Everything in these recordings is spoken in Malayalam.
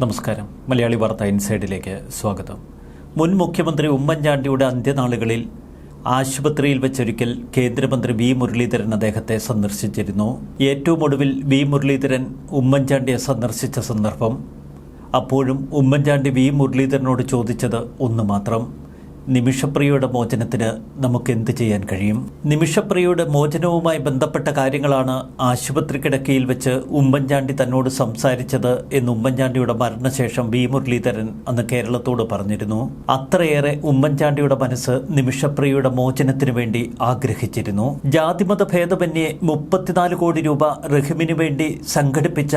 നമസ്കാരം. മലയാളി വാർത്ത ഇൻസൈഡിലേക്ക് സ്വാഗതം. മുൻ മുഖ്യമന്ത്രി ഉമ്മൻചാണ്ടിയുടെ അന്ത്യനാളുകളിൽ ആശുപത്രിയിൽ വെച്ചൊരിക്കൽ കേന്ദ്രമന്ത്രി വി മുരളീധരൻ അദ്ദേഹത്തെ സന്ദർശിച്ചിരുന്നു. ഏറ്റവും ഒടുവിൽ വി മുരളീധരൻ ഉമ്മൻചാണ്ടിയെ സന്ദർശിച്ച സന്ദർഭം. അപ്പോഴും ഉമ്മൻചാണ്ടി വി മുരളീധരനോട് ചോദിച്ചത് ഒന്ന് മാത്രം. നിമിഷപ്രിയയുടെ മോചനത്തിന് നമുക്ക് എന്ത് ചെയ്യാൻ കഴിയും? നിമിഷപ്രിയയുടെ മോചനവുമായി ബന്ധപ്പെട്ട കാര്യങ്ങളാണ് ആശുപത്രി കിടക്കയിൽ വെച്ച് ഉമ്മൻചാണ്ടി തന്നോട് സംസാരിച്ചത് എന്ന് ഉമ്മൻചാണ്ടിയുടെ മരണശേഷം വി. മുരളീധരൻ അന്ന് കേരളത്തോട് പറഞ്ഞിരുന്നു. അത്രയേറെ ഉമ്മൻചാണ്ടിയുടെ മനസ്സ് നിമിഷപ്രിയയുടെ മോചനത്തിനു വേണ്ടി ആഗ്രഹിച്ചിരുന്നു. ജാതിമത ഭേദമന്യേ മുപ്പത്തിനാല് കോടി രൂപ റഹിമിനു വേണ്ടി സംഘടിപ്പിച്ച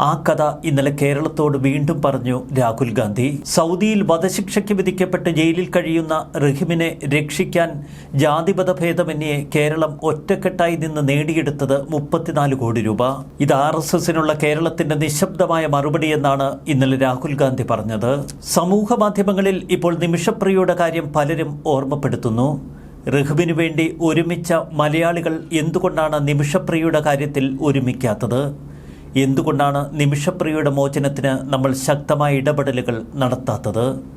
ആ കഥ ഇന്നലെ കേരളത്തോട് വീണ്ടും പറഞ്ഞു രാഹുൽ ഗാന്ധി. സൗദിയിൽ വധശിക്ഷയ്ക്ക് വിധിക്കപ്പെട്ട് ജയിലിൽ കഴിയുന്ന റഹിമിനെ രക്ഷിക്കാൻ ജാതിപത ഭേദമന്യേ കേരളം ഒറ്റക്കെട്ടായി നിന്ന് നേടിയെടുത്തത് മുപ്പത്തിനാല് കോടി രൂപ. ഇത് ആർ എസ് എസിനുള്ള കേരളത്തിന്റെ നിശബ്ദമായ മറുപടിയെന്നാണ് ഇന്നലെ രാഹുൽ ഗാന്ധി പറഞ്ഞത്. സമൂഹ മാധ്യമങ്ങളിൽ ഇപ്പോൾ നിമിഷപ്രിയയുടെ കാര്യം പലരും ഓർമ്മപ്പെടുത്തുന്നു. റഹ്ബിനു വേണ്ടി ഒരുമിച്ച മലയാളികൾ എന്തുകൊണ്ടാണ് നിമിഷപ്രിയയുടെ കാര്യത്തിൽ ഒരുമിക്കാത്തത്? എന്തുകൊണ്ടാണ് നിമിഷപ്രിയയുടെ മോചനത്തിന് നമ്മൾ ശക്തമായ ഇടപെടലുകൾ നടത്താത്തത്?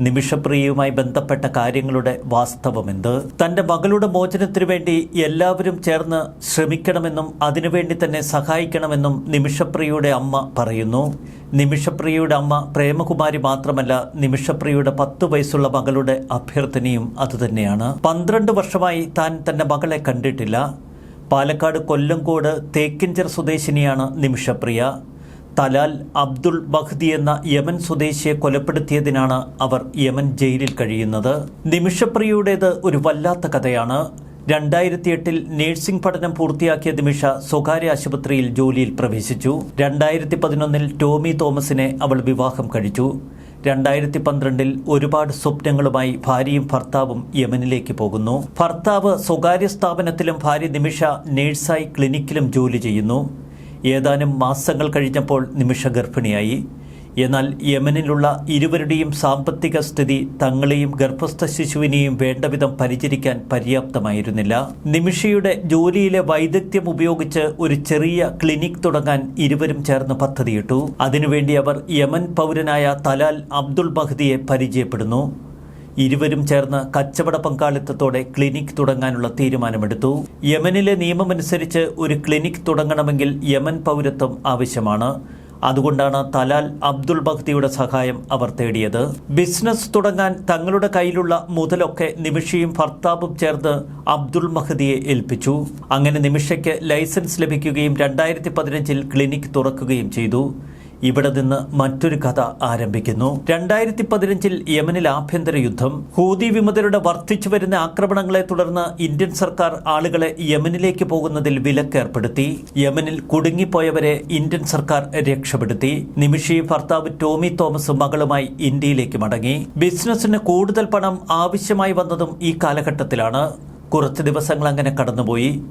നിമിഷപ്രിയയുമായി ബന്ധപ്പെട്ട കാര്യങ്ങളുടെ വാസ്തവമെന്ത്? തന്റെ മകളുടെ മോചനത്തിനു വേണ്ടി എല്ലാവരും ചേർന്ന് ശ്രമിക്കണമെന്നും അതിനുവേണ്ടി തന്നെ സഹായിക്കണമെന്നും നിമിഷപ്രിയയുടെ അമ്മ പറയുന്നു. നിമിഷപ്രിയയുടെ അമ്മ പ്രേമകുമാരി മാത്രമല്ല നിമിഷപ്രിയയുടെ പത്തു വയസ്സുള്ള മകളുടെ അഭ്യർത്ഥനയും അതുതന്നെയാണ്. പന്ത്രണ്ട് വർഷമായി താൻ തന്റെ മകളെ കണ്ടിട്ടില്ല. പാലക്കാട് കൊല്ലങ്കോട് തേക്കിഞ്ചർ സ്വദേശിനിയാണ് നിമിഷപ്രിയ. തലാൽ അബ്ദുൾ ബഹ്ദി എന്ന യമൻ സ്വദേശിയെ കൊലപ്പെടുത്തിയതിനാണ് അവർ യമൻ ജയിലിൽ കഴിയുന്നത്. നിമിഷപ്രിയയുടേത് ഒരു വല്ലാത്ത കഥയാണ്. രണ്ടായിരത്തി എട്ടിൽ നഴ്സിംഗ് പഠനം പൂർത്തിയാക്കിയ നിമിഷ സ്വകാര്യ ആശുപത്രിയിൽ ജോലിയിൽ പ്രവേശിച്ചു. രണ്ടായിരത്തി പതിനൊന്നിൽ ടോമി തോമസിനെ അവൾ വിവാഹം കഴിച്ചു. രണ്ടായിരത്തി പന്ത്രണ്ടിൽ ഒരുപാട് സ്വപ്നങ്ങളുമായി ഭാര്യയും ഭർത്താവും യമനിലേക്ക് പോകുന്നു. ഭർത്താവ് സ്വകാര്യ സ്ഥാപനത്തിലും ഭാര്യ നിമിഷ നേഴ്സായി ക്ലിനിക്കിലും ജോലി ചെയ്യുന്നു. ഏതാനും മാസങ്ങൾ കഴിഞ്ഞപ്പോൾ നിമിഷ ഗർഭിണിയായി. എന്നാൽ യമനിലുള്ള ഇരുവരുടെയും സാമ്പത്തിക സ്ഥിതി തങ്ങളെയും ഗർഭസ്ഥ ശിശുവിനെയും വേണ്ടവിധം പരിചരിക്കാൻ പര്യാപ്തമായിരുന്നില്ല. നിമിഷയുടെ ജോലിയിലെ വൈദഗ്ധ്യം ഉപയോഗിച്ച് ഒരു ചെറിയ ക്ലിനിക് തുടങ്ങാൻ ഇരുവരും ചേർന്ന് പദ്ധതിയിട്ടു. അതിനുവേണ്ടി അവർ യമൻ പൗരനായ തലാൽ അബ്ദുൾ ബഹ്ദിയെ പരിചയപ്പെടുന്നു. ഇരുവരും ചേർന്ന് കച്ചവട പങ്കാളിത്തത്തോടെ ക്ലിനിക് തുടങ്ങാനുള്ള തീരുമാനമെടുത്തു. യമനിലെ നിയമമനുസരിച്ച് ഒരു ക്ലിനിക് തുടങ്ങണമെങ്കിൽ യമൻ പൗരത്വം ആവശ്യമാണ്. അതുകൊണ്ടാണ് തലാൽ അബ്ദുൾ ബഹ്ദിയുടെ സഹായം അവർ തേടിയത്. ബിസിനസ് തുടങ്ങാൻ തങ്ങളുടെ കയ്യിലുള്ള മുതലൊക്കെ നിമിഷയും ഭർത്താവും ചേർന്ന് അബ്ദുൾ മഹദിയെ ഏൽപ്പിച്ചു. അങ്ങനെ നിമിഷയ്ക്ക് ലൈസൻസ് ലഭിക്കുകയും രണ്ടായിരത്തി പതിനഞ്ചിൽ ക്ലിനിക് തുറക്കുകയും ചെയ്തു. ഇവിടെ നിന്ന് മറ്റൊരു കഥ ആരംഭിക്കുന്നു. രണ്ടായിരത്തി പതിനഞ്ചിൽ യമനിൽ ആഭ്യന്തര യുദ്ധം. ഹൂതി വിമതരുടെ വർദ്ധിച്ചു വരുന്ന ആക്രമണങ്ങളെ തുടർന്ന് ഇന്ത്യൻ സർക്കാർ ആളുകളെ യമനിലേക്ക് പോകുന്നതിൽ വിലക്കേർപ്പെടുത്തി യമനിൽ കുടുങ്ങിപ്പോയവരെ ഇന്ത്യൻ സർക്കാർ രക്ഷപ്പെടുത്തി. നിമിഷി ഭർത്താവ് ടോമി തോമസ് മകളുമായി ഇന്ത്യയിലേക്ക് മടങ്ങി. ബിസിനസ്സിന് കൂടുതൽ പണം ആവശ്യമായി വന്നതും ഈ കാലഘട്ടത്തിലാണ്. കുറച്ച് ദിവസങ്ങൾ അങ്ങനെ കടന്നുപോയി.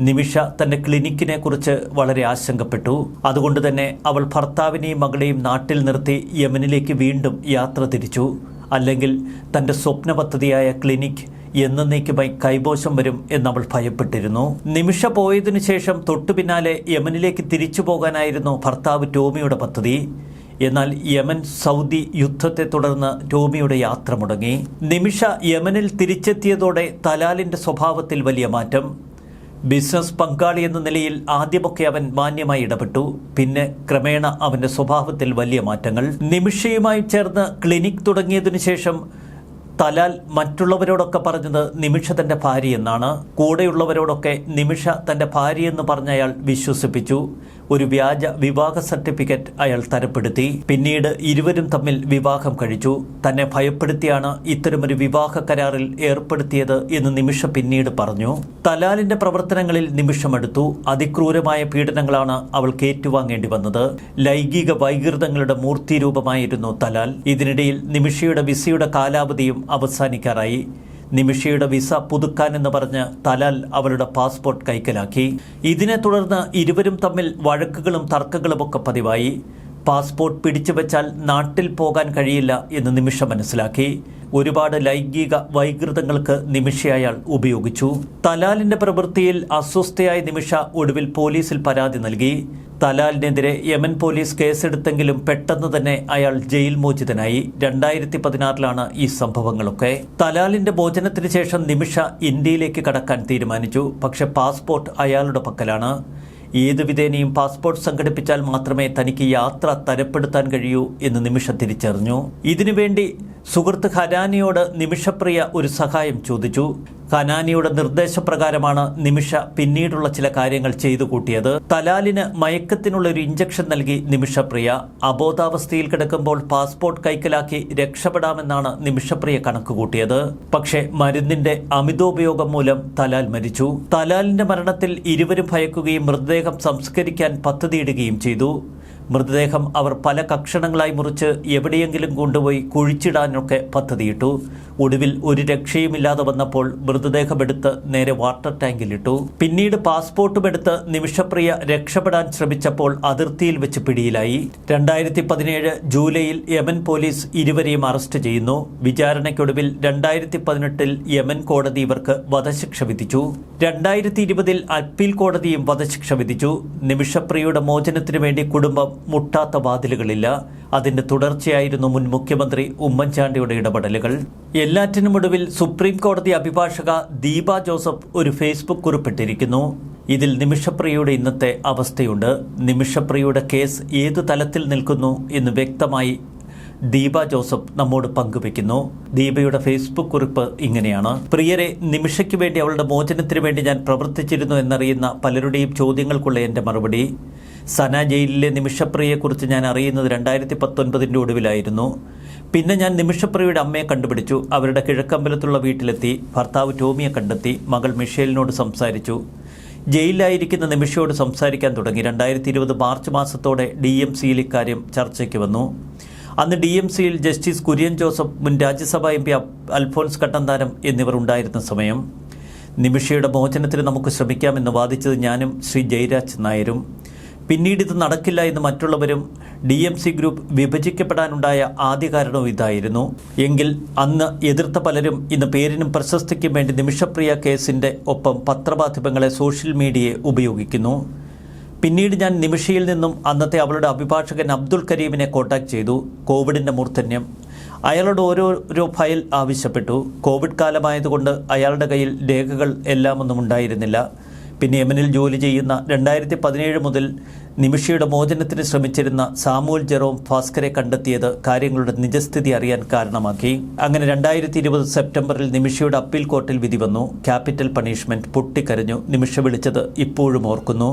നിമിഷ തന്റെ ക്ലിനിക്കിനെ കുറിച്ച് വളരെ ആശങ്കപ്പെട്ടു. അതുകൊണ്ട് തന്നെ അവൾ ഭർത്താവിനെയും മകളെയും നാട്ടിൽ നിർത്തി യമനിലേക്ക് വീണ്ടും യാത്ര തിരിച്ചു. അല്ലെങ്കിൽ തന്റെ സ്വപ്ന പദ്ധതിയായ ക്ലിനിക് എന്നേക്കുമായി കൈബോശം വരും എന്നവൾ ഭയപ്പെട്ടിരുന്നു. നിമിഷ പോയതിനു ശേഷം തൊട്ടു പിന്നാലെ യമനിലേക്ക് തിരിച്ചു പോകാനായിരുന്നു ഭർത്താവ് ടോമിയുടെ പദ്ധതി. എന്നാൽ യമൻ സൗദി യുദ്ധത്തെ തുടർന്ന് ടോമിയുടെ യാത്ര മുടങ്ങി. നിമിഷ യമനിൽ തിരിച്ചെത്തിയതോടെ തലാലിന്റെ സ്വഭാവത്തിൽ വലിയ മാറ്റം. ബിസിനസ് പങ്കാളി എന്ന നിലയിൽ ആദ്യമൊക്കെ അവൻ മാന്യമായി ഇടപെട്ടു. പിന്നെ ക്രമേണ അവന്റെ സ്വഭാവത്തിൽ വലിയ മാറ്റങ്ങൾ. നിമിഷയുമായി ചേർന്ന് ക്ലിനിക് തുടങ്ങിയതിനു ശേഷം തലാൽ മറ്റുള്ളവരോടൊക്കെ പറഞ്ഞത് നിമിഷ തന്റെ ഭാര്യയെന്നാണ് കൂടെയുള്ളവരോടൊക്കെ നിമിഷ തന്റെ ഭാര്യയെന്ന് പറഞ്ഞയാൾ പറഞ്ഞ വിശ്വസിപ്പിച്ചു. ഒരു വ്യാജ വിവാഹ സർട്ടിഫിക്കറ്റ് അയാൾ തരപ്പെടുത്തി. പിന്നീട് ഇരുവരും തമ്മിൽ വിവാഹം കഴിച്ചു. തന്നെ ഭയപ്പെടുത്തിയാണ് ഇത്തരമൊരു വിവാഹ കരാറിൽ ഏർപ്പെടുത്തിയത് എന്ന് നിമിഷ പിന്നീട് പറഞ്ഞു. തലാലിന്റെ പ്രവർത്തനങ്ങളിൽ നിമിഷമെടുത്തു അതിക്രൂരമായ പീഡനങ്ങളാണ് അവൾക്ക് ഏറ്റുവാങ്ങേണ്ടി വന്നത്. ലൈംഗിക വൈകൃതങ്ങളുടെ മൂർത്തിരൂപമായിരുന്നു തലാൽ. ഇതിനിടയിൽ നിമിഷയുടെ വിസയുടെ കാലാവധിയും അവസാനിക്കാറായി. നിമിഷയുടെ വിസ പുതുക്കാനെന്ന് പറഞ്ഞ് തലാൽ അവളുടെ പാസ്പോർട്ട് കൈക്കലാക്കി. ഇതിനെ തുടർന്ന് ഇരുവരും തമ്മിൽ വഴക്കുകളും തർക്കങ്ങളുമൊക്കെ പതിവായി. പാസ്പോർട്ട് പിടിച്ചു വെച്ചാൽ നാട്ടിൽ പോകാൻ കഴിയില്ല എന്ന് നിമിഷ മനസ്സിലാക്കി. ഒരുപാട് ലൈംഗിക വൈകൃതങ്ങൾക്ക് നിമിഷ അയാൾ ഉപയോഗിച്ചു. തലാലിന്റെ പ്രവൃത്തിയിൽ അസ്വസ്ഥയായ നിമിഷ ഒടുവിൽ പോലീസിൽ പരാതി നൽകി. തലാലിനെതിരെ യമൻ പോലീസ് കേസെടുത്തെങ്കിലും പെട്ടെന്ന് തന്നെ അയാൾ ജയിൽ മോചിതനായി. രണ്ടായിരത്തി പതിനാറിലാണ് ഈ സംഭവങ്ങളൊക്കെ. തലാലിന്റെ മോചനത്തിന് ശേഷം നിമിഷ ഇന്ത്യയിലേക്ക് കടക്കാൻ തീരുമാനിച്ചു. പക്ഷെ പാസ്പോർട്ട് അയാളുടെ പക്കലാണ്. ഏത് വിധേനയും പാസ്പോർട്ട് സംഘടിപ്പിച്ചാൽ മാത്രമേ തനിക്ക് യാത്ര തരപ്പെടുത്താൻ കഴിയൂ എന്ന് നിമിഷ തിരിച്ചറിഞ്ഞു. ഇതിനുവേണ്ടി സുഹൃത്ത് ഖനാനിയോട് നിമിഷപ്രിയ ഒരു സഹായം ചോദിച്ചു. ഖനാനിയുടെ നിർദ്ദേശപ്രകാരമാണ് നിമിഷ പിന്നീടുള്ള ചില കാര്യങ്ങൾ ചെയ്തു കൂട്ടിയത്. തലാലിന് മയക്കത്തിനുള്ള ഒരു ഇഞ്ചക്ഷൻ നൽകി നിമിഷപ്രിയ. അബോധാവസ്ഥയിൽ കിടക്കുമ്പോൾ പാസ്പോർട്ട് കൈക്കലാക്കി രക്ഷപ്പെടാമെന്നാണ് നിമിഷപ്രിയ കണക്കുകൂട്ടിയത് പക്ഷേ മരുന്നിന്റെ അമിതോപയോഗം മൂലം തലാൽ മരിച്ചു. തലാലിന്റെ മരണത്തിൽ ഇരുവരും ഭയക്കുകയും മൃതദേഹം സംസ്കരിക്കാൻ പദ്ധതിയിടുകയും ചെയ്തു. മൃതദേഹം അവർ പല കക്ഷണങ്ങളായി മുറിച്ച് എവിടെയെങ്കിലും കൊണ്ടുപോയി കുഴിച്ചിടാനൊക്കെ പദ്ധതിയിട്ടു. ഒടുവിൽ ഒരു രക്ഷയുമില്ലാതെ വന്നപ്പോൾ മൃതദേഹമെടുത്ത് നേരെ വാട്ടർ ടാങ്കിലിട്ടു. പിന്നീട് പാസ്പോർട്ടും എടുത്ത് നിമിഷപ്രിയ രക്ഷപ്പെടാൻ ശ്രമിച്ചപ്പോൾ അതിർത്തിയിൽ വെച്ച് പിടിയിലായി. രണ്ടായിരത്തി പതിനേഴ് ജൂലൈയിൽ യമൻ പോലീസ് ഇരുവരെയും അറസ്റ്റ് ചെയ്യുന്നു. വിചാരണയ്ക്കൊടുവിൽ രണ്ടായിരത്തി പതിനെട്ടിൽ യമൻ കോടതി ഇവർക്ക് വധശിക്ഷ വിധിച്ചു. രണ്ടായിരത്തി ഇരുപതിൽ അപ്പീൽ കോടതിയും വധശിക്ഷ വിധിച്ചു. നിമിഷപ്രിയയുടെ മോചനത്തിനു വേണ്ടി കുടുംബം മുട്ടാത്ത വാതിലുകളില്ല. അതിന്റെ തുടർച്ചയായിരുന്നു മുൻ മുഖ്യമന്ത്രി ഉമ്മൻചാണ്ടിയുടെ ഇടപെടലുകൾ. എല്ലാറ്റിനുമൊടുവിൽ സുപ്രീം കോടതി അഭിഭാഷക ദീപ ജോസഫ് ഒരു ഫേസ്ബുക്ക് കുറിപ്പിട്ടിരിക്കുന്നു. ഇതിൽ നിമിഷപ്രിയയുടെ ഇന്നത്തെ അവസ്ഥയുണ്ട്. നിമിഷപ്രിയയുടെ കേസ് ഏത് തലത്തിൽ നിൽക്കുന്നു എന്ന് വ്യക്തമായി ദീപ ജോസഫ് നമ്മോട് പങ്കുവെക്കുന്നു ദീപയുടെ ഫേസ്ബുക്ക് കുറിപ്പ് ഇങ്ങനെയാണ്. പ്രിയരെ നിമിഷയ്ക്ക് വേണ്ടി അവളുടെ മോചനത്തിന് വേണ്ടി ഞാൻ പ്രവർത്തിച്ചിരുന്നു എന്നറിയുന്ന പലരുടെയും ചോദ്യങ്ങൾക്കുള്ള എന്റെ മറുപടി. സന ജയിലിലെ നിമിഷപ്രിയയെക്കുറിച്ച് ഞാൻ അറിയുന്നത് രണ്ടായിരത്തി പത്തൊൻപതിന്റെ ഒടുവിലായിരുന്നു. പിന്നെ ഞാൻ നിമിഷപ്രിയയുടെ അമ്മയെ കണ്ടുപിടിച്ചു. അവരുടെ കിഴക്കമ്പലത്തുള്ള വീട്ടിലെത്തി. ഭർത്താവ് ടോമിയെ കണ്ടെത്തി. മകൾ മിഷേലിനോട് സംസാരിച്ചു. ജയിലിലായിരിക്കുന്ന നിമിഷയോട് സംസാരിക്കാൻ തുടങ്ങി. രണ്ടായിരത്തി ഇരുപത് മാർച്ച് മാസത്തോടെ ഡി എം സിയിൽ ഇക്കാര്യം ചർച്ചയ്ക്ക് വന്നു. അന്ന് ഡി എം സിയിൽ ജസ്റ്റിസ് കുര്യൻ ജോസഫ് മുൻ രാജ്യസഭാ എം പി അൽഫോൻസ് കട്ടന്താനം എന്നിവർ ഉണ്ടായിരുന്ന സമയം. നിമിഷയുടെ മോചനത്തിന് നമുക്ക് ശ്രമിക്കാമെന്ന് വാദിച്ചത് ഞാനും ശ്രീ ജയരാജ് നായരും. പിന്നീട് ഇത് നടക്കില്ല എന്ന് മറ്റുള്ളവരും ഡി എം സി ഗ്രൂപ്പ് വിഭജിക്കപ്പെടാനുണ്ടായ ആദ്യ കാരണവും ഇതായിരുന്നു. എങ്കിൽ അന്ന് എതിർത്ത പലരും ഇന്ന് പേരിനും പ്രശസ്തിക്കും വേണ്ടി നിമിഷപ്രിയ കേസിന്റെ ഒപ്പം പത്രമാധ്യമങ്ങളെ സോഷ്യൽ മീഡിയയെ ഉപയോഗിക്കുന്നു. പിന്നീട് ഞാൻ നിമിഷയിൽ നിന്നും അന്നത്തെ അവളുടെ അഭിഭാഷകൻ അബ്ദുൽ കരീമിനെ കോൺടാക്ട് ചെയ്തു. കോവിഡിന്റെ മൂർധന്യം. അയാളോട് ഓരോരോ ഫയൽ ആവശ്യപ്പെട്ടു. കോവിഡ് കാലമായതുകൊണ്ട് അയാളുടെ കയ്യിൽ രേഖകൾ എല്ലാമൊന്നും ഉണ്ടായിരുന്നില്ല. പിന്നെ യമനിൽ ജോലി ചെയ്യുന്ന രണ്ടായിരത്തി പതിനേഴ് മുതൽ നിമിഷയുടെ മോചനത്തിന് ശ്രമിച്ചിരുന്ന സാമുവൽ ജെറോം ഭാസ്കരെ കണ്ടെത്തിയത് കാര്യങ്ങളുടെ നിജസ്ഥിതി അറിയാൻ കാരണമാക്കി. അങ്ങനെ രണ്ടായിരത്തി ഇരുപത് സെപ്റ്റംബറിൽ നിമിഷയുടെ അപ്പീൽ കോർട്ടിൽ വിധി വന്നു. ക്യാപിറ്റൽ പണിഷ്മെന്റ് പൊട്ടിക്കരഞ്ഞു. നിമിഷ വിളിച്ചത് ഇപ്പോഴും ഓർക്കുന്നു.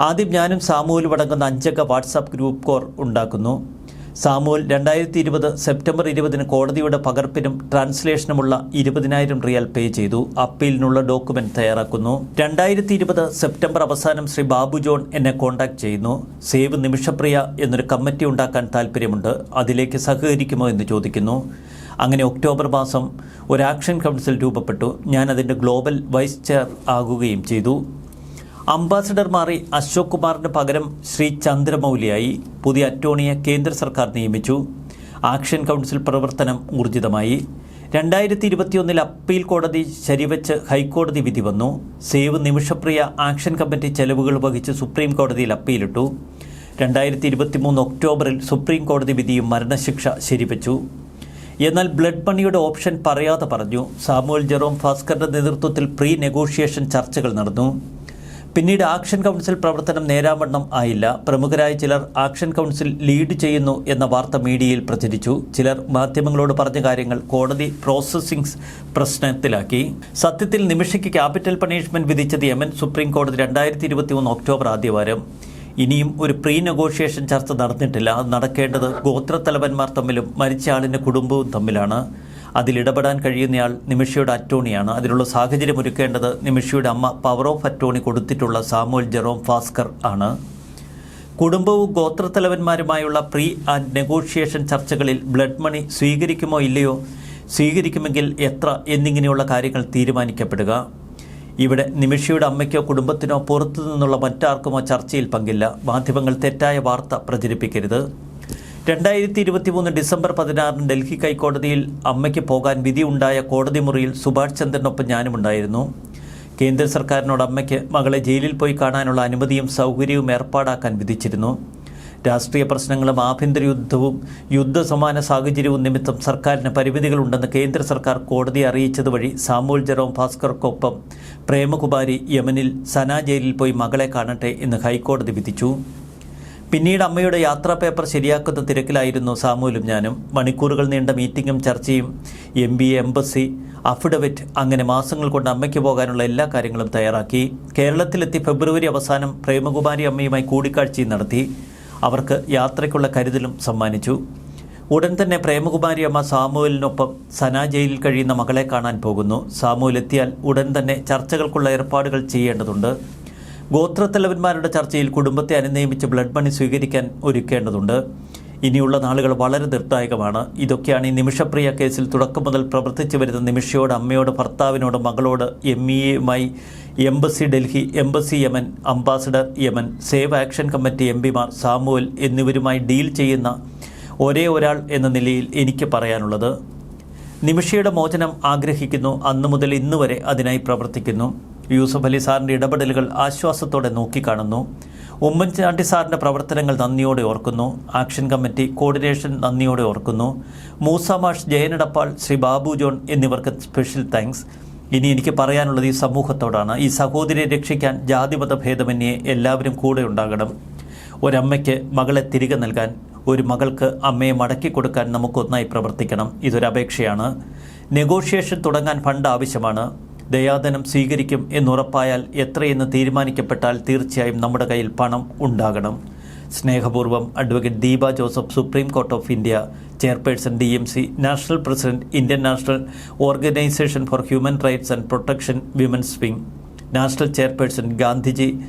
ആദ്യം ഞാനും സാമുവലും അടങ്ങുന്ന അഞ്ചംഗ വാട്സാപ്പ് ഗ്രൂപ്പ് കോർ ഉണ്ടാക്കുന്നു. സാമുവൽ രണ്ടായിരത്തി ഇരുപത് സെപ്റ്റംബർ ഇരുപതിന് കോടതിയുടെ പകർപ്പിനും ട്രാൻസ്ലേഷനുമുള്ള ഇരുപതിനായിരം റിയാൽ പേ ചെയ്തു. അപ്പീലിനുള്ള ഡോക്യുമെന്റ് തയ്യാറാക്കുന്നു. രണ്ടായിരത്തി ഇരുപത് സെപ്റ്റംബർ അവസാനം ശ്രീ ബാബു ജോൺ എന്നെ കോൺടാക്ട് ചെയ്യുന്നു. സേവ് നിമിഷപ്രിയ എന്നൊരു കമ്മിറ്റി ഉണ്ടാക്കാൻ താല്പര്യമുണ്ട് അതിലേക്ക് സഹകരിക്കുമോ എന്ന് ചോദിക്കുന്നു. അങ്ങനെ ഒക്ടോബർ മാസം ഒരു ആക്ഷൻ കൗൺസിൽ രൂപപ്പെട്ടു. ഞാൻ അതിന്റെ ഗ്ലോബൽ വൈസ് ചെയർ ആകുകയും ചെയ്തു. അംബാസഡർ മാറി അശോക് കുമാറിന് പകരം ശ്രീ ചന്ദ്രമൗലിയായി പുതിയ അറ്റോർണിയെ കേന്ദ്ര സർക്കാർ നിയമിച്ചു. ആക്ഷൻ കൗൺസിൽ പ്രവർത്തനം ഊർജിതമായി. രണ്ടായിരത്തി ഇരുപത്തിയൊന്നിൽ അപ്പീൽ കോടതി ശരിവെച്ച് ഹൈക്കോടതി വിധി വന്നു. സേവ് നിമിഷപ്രിയ ആക്ഷൻ കമ്മിറ്റി ചെലവുകൾ വഹിച്ച് സുപ്രീം കോടതിയിൽ അപ്പീലിട്ടു. രണ്ടായിരത്തി ഇരുപത്തിമൂന്ന് ഒക്ടോബറിൽ സുപ്രീം കോടതി വിധിയും മരണശിക്ഷ ശരിവെച്ചു. എന്നാൽ ബ്ലഡ് മണിയുടെ ഓപ്ഷൻ പറയാതെ പറഞ്ഞു. സാമുവൽ ജെറോം ഭാസ്കറിന്റെ നേതൃത്വത്തിൽ പ്രീ നെഗോഷിയേഷൻ ചർച്ചകൾ നടന്നു. പിന്നീട് ആക്ഷൻ കൗൺസിൽ പ്രവർത്തനം നേരാവണ്ണം ആയില്ല. പ്രമുഖരായ ചിലർ ആക്ഷൻ കൗൺസിൽ ലീഡ് ചെയ്യുന്നു എന്ന വാർത്ത മീഡിയയിൽ പ്രചരിച്ചു. ചിലർ മാധ്യമങ്ങളോട് പറഞ്ഞ കാര്യങ്ങൾ കോടതി പ്രോസസ്സിംഗ് പ്രശ്നത്തിലാക്കി. സത്യത്തിൽ നിമിഷയ്ക്ക് ക്യാപിറ്റൽ പണിഷ്മെന്റ് വിധിച്ചത് യമൻ സുപ്രീം കോടതി രണ്ടായിരത്തി ഇരുപത്തി ഒന്ന് ഒക്ടോബർ ആദ്യവാരം. ഇനിയും ഒരു പ്രീ നെഗോഷിയേഷൻ ചർച്ച നടന്നിട്ടില്ല. നടക്കേണ്ടത് ഗോത്രത്തലവന്മാർ തമ്മിലും മരിച്ച ആളിന്റെ കുടുംബവും തമ്മിലാണ്. അതിലിടപെടാൻ കഴിയുന്നയാൾ നിമിഷയുടെ അറ്റോണിയാണ്. അതിനുള്ള സാഹചര്യം ഒരുക്കേണ്ടത് നിമിഷയുടെ അമ്മ പവർ ഓഫ് അറ്റോണി കൊടുത്തിട്ടുള്ള സാമുവൽ ജെറോം ഫാസ്കർ ആണ്. കുടുംബവും ഗോത്രത്തലവന്മാരുമായുള്ള പ്രീ ആൻഡ് നെഗോഷിയേഷൻ ചർച്ചകളിൽ ബ്ലഡ് മണി സ്വീകരിക്കുമോ ഇല്ലയോ? സ്വീകരിക്കുമെങ്കിൽ എത്ര എന്നിങ്ങനെയുള്ള കാര്യങ്ങൾ തീരുമാനിക്കപ്പെടുക. ഇവിടെ നിമിഷയുടെ അമ്മയ്ക്കോ കുടുംബത്തിനോ പുറത്തു നിന്നുള്ള മറ്റാർക്കുമോ ചർച്ചയിൽ പങ്കില്ല. മാധ്യമങ്ങൾ തെറ്റായ വാർത്ത പ്രചരിപ്പിക്കരുത്. രണ്ടായിരത്തി ഇരുപത്തി മൂന്ന് ഡിസംബർ പതിനാറിന് ഡൽഹി ഹൈക്കോടതിയിൽ അമ്മയ്ക്ക് പോകാൻ വിധിയുണ്ടായ കോടതി മുറിയിൽ സുഭാഷ് ചന്ദ്രനൊപ്പം ഞാനുമുണ്ടായിരുന്നു. കേന്ദ്ര സർക്കാരിനോട് അമ്മയ്ക്ക് മകളെ ജയിലിൽ പോയി കാണാനുള്ള അനുമതിയും സൗകര്യവും ഏർപ്പാടാക്കാൻ വിധിച്ചിരുന്നു. രാഷ്ട്രീയ പ്രശ്നങ്ങളും ആഭ്യന്തര യുദ്ധവും യുദ്ധസമാന സാഹചര്യവും നിമിത്തം സർക്കാരിന് പരിമിതികളുണ്ടെന്ന് കേന്ദ്ര സർക്കാർ കോടതിയെ അറിയിച്ചത് വഴി സാമൂൽ ജെറോം ഭാസ്കർക്കൊപ്പം പ്രേമകുമാരി യമനിൽ സനാ ജയിലിൽ പോയി മകളെ കാണട്ടെ എന്ന് ഹൈക്കോടതി വിധിച്ചു. പിന്നീട് അമ്മയുടെ യാത്രാ പേപ്പർ ശരിയാക്കുന്ന തിരക്കിലായിരുന്നു സാമൂലും ഞാനും. മണിക്കൂറുകൾ നീണ്ട മീറ്റിങ്ങും ചർച്ചയും എം ബി എംബസി അഫിഡവിറ്റ് അങ്ങനെ മാസങ്ങൾ കൊണ്ട് അമ്മയ്ക്ക് പോകാനുള്ള എല്ലാ കാര്യങ്ങളും തയ്യാറാക്കി. കേരളത്തിലെത്തി ഫെബ്രുവരി അവസാനം പ്രേമകുമാരി അമ്മയുമായി കൂടിക്കാഴ്ചയും നടത്തി. അവർക്ക് യാത്രയ്ക്കുള്ള കരുതലും സമ്മാനിച്ചു. ഉടൻ തന്നെ പ്രേമകുമാരി അമ്മ സാമുവലിനൊപ്പം സന ജയിലിൽ കഴിയുന്ന മകളെ കാണാൻ പോകുന്നു. സാമുവൽ ഉടൻ തന്നെ ചർച്ചകൾക്കുള്ള ഏർപ്പാടുകൾ ചെയ്യേണ്ടതുണ്ട്. ഗോത്രത്തലവന്മാരുടെ ചർച്ചയിൽ കുടുംബത്തെ അനുനിയമിച്ച് ബ്ലഡ് മണി സ്വീകരിക്കാൻ ഒരുക്കേണ്ടതുണ്ട്. ഇനിയുള്ള നാളുകൾ വളരെ നിർണായകമാണ്. ഇതൊക്കെയാണ് ഈ നിമിഷപ്രിയ കേസിൽ തുടക്കം മുതൽ പ്രവർത്തിച്ചു വരുന്ന നിമിഷയോട് അമ്മയോട് ഭർത്താവിനോട് മകളോട് എം ഇ എയുമായി embassy Delhi embassy Yemen ambassador Yemen save action committee M പിമാർ സാമുവൽ എന്നിവരുമായി ഡീൽ ചെയ്യുന്ന ഒരേ ഒരാൾ എന്ന നിലയിൽ എനിക്ക് പറയാനുള്ളത്. നിമിഷയുടെ മോചനം ആഗ്രഹിക്കുന്നു. അന്നു മുതൽ ഇന്ന് വരെ അതിനായി പ്രവർത്തിക്കുന്നു. യൂസഫ് അലി സാറിന്റെ ഇടപെടലുകൾ ആശ്വാസത്തോടെ നോക്കിക്കാണുന്നു. ഉമ്മൻചാണ്ടി സാറിന്റെ പ്രവർത്തനങ്ങൾ നന്ദിയോടെ ഓർക്കുന്നു. ആക്ഷൻ കമ്മിറ്റി കോർഡിനേഷൻ നന്ദിയോടെ ഓർക്കുന്നു. മൂസമാഷ് ജയനടപ്പാൾ ശ്രീ ബാബു ജോൺ എന്നിവർക്ക് സ്പെഷ്യൽ താങ്ക്സ് ഇനി എനിക്ക് പറയാനുള്ളത് ഈ സമൂഹത്തോടാണ്. ഈ സഹോദരിയെ രക്ഷിക്കാൻ ജാതിമത ഭേദമന്യേ എല്ലാവരും കൂടെ ഉണ്ടാകണം. ഒരമ്മയ്ക്ക് മകളെ തിരികെ നൽകാൻ ഒരു മകൾക്ക് അമ്മയെ മടക്കി കൊടുക്കാൻ നമുക്കൊന്നായി പ്രവർത്തിക്കണം. ഇതൊരപേക്ഷയാണ്. നെഗോഷിയേഷൻ തുടങ്ങാൻ ഫണ്ട് ആവശ്യമാണ്. ദയാദനം സ്വീകരിക്കും എന്നുറപ്പായാൽ എത്രയെന്ന് തീരുമാനിക്കപ്പെട്ടാൽ തീർച്ചയായും നമ്മുടെ കയ്യിൽ പണം ഉണ്ടാകണം. സ്നേഹപൂർവം advocate Deepa Joseph supreme court of India chairperson D M C national president Indian national organisation for human rights and protection women's wing national chairperson Gandhiji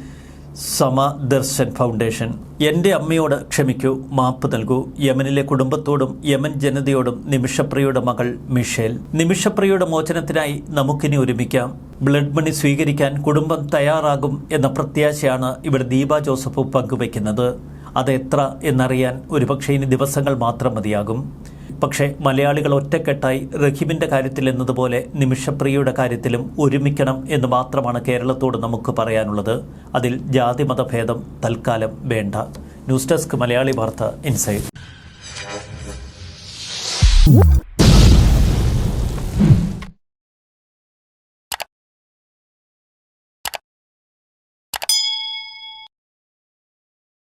Samadarshan foundation. എന്റെ അമ്മയോട് ക്ഷമിക്കൂ മാപ്പ് നൽകൂ. യമനിലെ കുടുംബത്തോടും യമൻ ജനതയോടും നിമിഷപ്രിയയുടെ മകൾ മിഷേൽ. നിമിഷപ്രിയയുടെ മോചനത്തിനായി നമുക്കിനി ഒരുമിക്കാം. ബ്ലഡ് മണി സ്വീകരിക്കാൻ കുടുംബം തയ്യാറാകും എന്ന പ്രത്യാശയാണ് ഇവിടെ ദീപ ജോസഫ് പങ്കുവയ്ക്കുന്നത്. അത് എത്ര എന്നറിയാൻ ഒരുപക്ഷെ ഇനി ദിവസങ്ങൾ മാത്രം മതിയാകും. പക്ഷേ മലയാളികൾ ഒറ്റക്കെട്ടായി റഹീമിന്റെ കാര്യത്തിൽ എന്നതുപോലെ നിമിഷപ്രിയയുടെ കാര്യത്തിലും ഒരുമിക്കണം എന്ന് മാത്രമാണ് കേരളത്തോട് നമുക്ക് പറയാനുള്ളത്. അതിൽ ജാതിമതഭേദം തൽക്കാലം വേണ്ട. ന്യൂസ് ഡെസ്ക് മലയാളി വാർത്ത ഇൻസൈഡ്.